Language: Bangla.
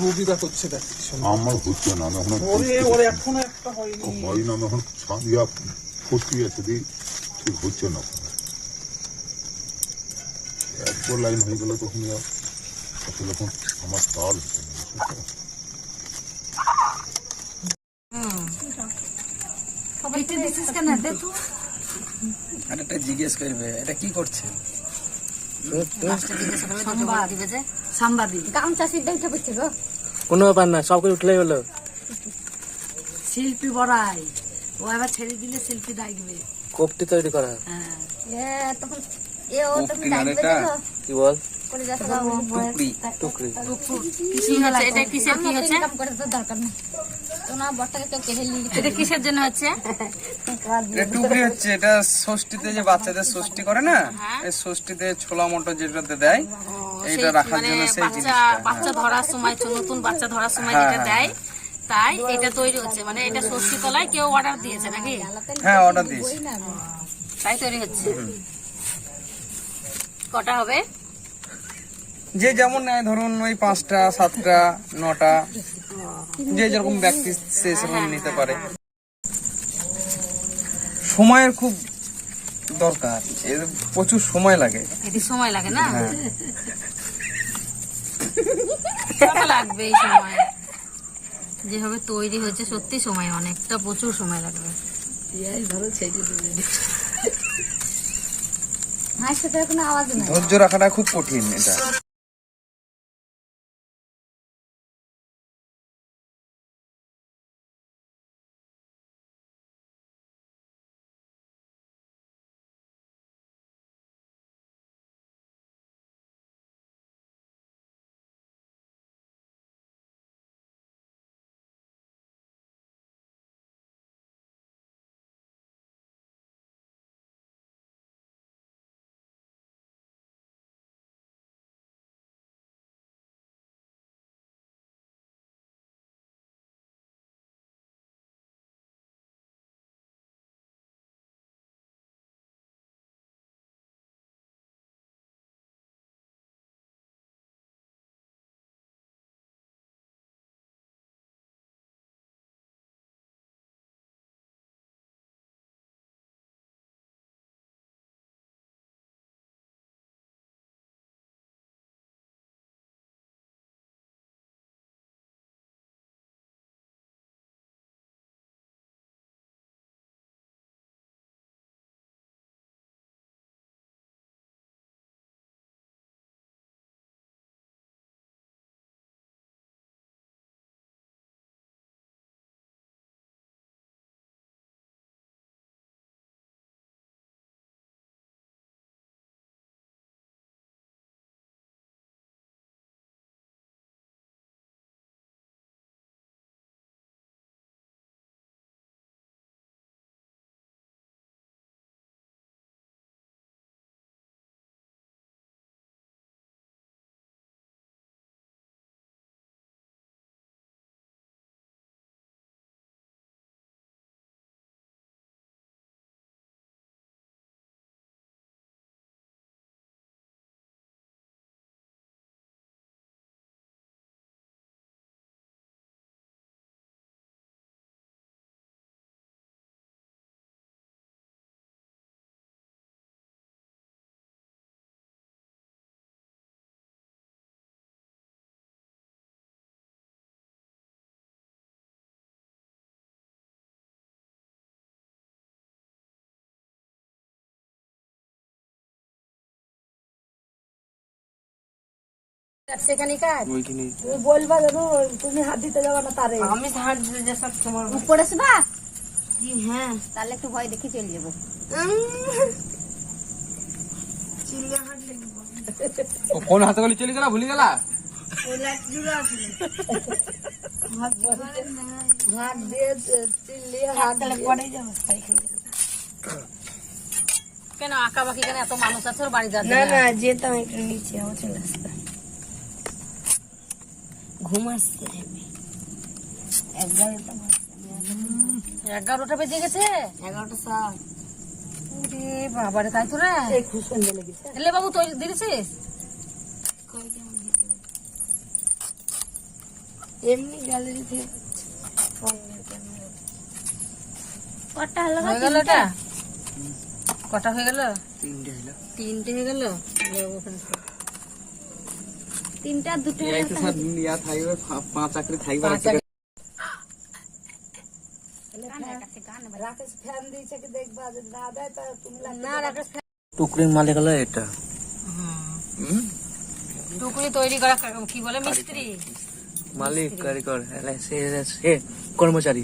রবিদা করছে দেখ আমার হচ্ছে না আমি এখন ওরে ওরে এখনও একটা হয়নি। হয় না এখন ইয়া ফুসকি আছে দি ঠিক হচ্ছে না। একবার লাইন হয়ে গেলে তখন আসলে এখন আমার দিছিস কেন? দে তো জিজ্ঞেস করবে এটা কি করছে? গো। ব্যাপার না সব করে উঠলেই হলো। শিল্পী বড়াই। ও এবার ছেড়ে দিলে শিল্পী ডাকবে কোপটি তৈরি করা। হ্যাঁ। তখন এ ও তুমি ডাকবে কি বল? এটা এটা এটা এটা ষষ্ঠীতে যে বাচ্চাদের ষষ্ঠী করে না এই ষষ্ঠীতে ছোলা মটর যেটাতে দেয় এইটা রাখার মানে জন্য সেই বাচ্চা বাচ্চা ধরার সময় নতুন বাচ্চা ধরার সময় হ্যাঁ, যেটা হ্যাঁ। দেয় তাই এটা তৈরি হচ্ছে। মানে এটা ষষ্ঠী তলায় কেউ অর্ডার দিয়েছে নাকি? হ্যাঁ অর্ডার দিয়েছে। তাই তৈরি হচ্ছে। কটা হবে? যে যেমন নেয় ধরুন ওই পাঁচটা সাতটা নটা যে যেরকম ব্যক্তি সে সেরকম নিতে পারে। সময়ের খুব দরকার এর প্রচুর সময় লাগে। এটি সময় লাগে না? হ্যাঁ। লাগবে এই সময়। যেভাবে তৈরি হয়েছে সত্যি সময় অনেকটা প্রচুর সময় লাগবে। ধৈর্য রাখাটা খুব কঠিন এটা। সেখানে কাজ? ওইখানে তুমি বলবা যেন তুমি হাত দিতে যাবা না তারে। আমি হাত দিতে যে সব সময়। পড়েছে বা? হ্যাঁ। তাহলে একটু ভয় দেখে চলে যাব। কোন হাতে গলি চলে গেলা ভুলে গেলা? হাত দিয়ে চিল্লিয়ে হাত কেন আঁকা বাকি কেন এত মানুষ আছে ওর বাড়ি যাচ্ছে না না না যেতাম একটু নিচে আমার চলে আসতাম ঘুম আসছে। এগারোটা বেজে গেছে? এগারোটা সাত। বাবারে তাই তো রে এই খুব সন্ধ্যে লেগেছে এলে বাবু তৈরি দিয়েছিস? এমনি গ্যালারি থেকে কটা হলো হয়ে গেল এটা? কটা হয়ে গেল? তিনটে হলো। তিনটে হয়ে গেল। তিনটা দুটো ইয়া থাকবে পাঁচ চাকরি থাকবে রাকেশ টুকরির মালিক হলো এটা। টুকরি তৈরি করা কি বলে? মিস্ত্রি। মালিক কারিগর সে সে কর্মচারী।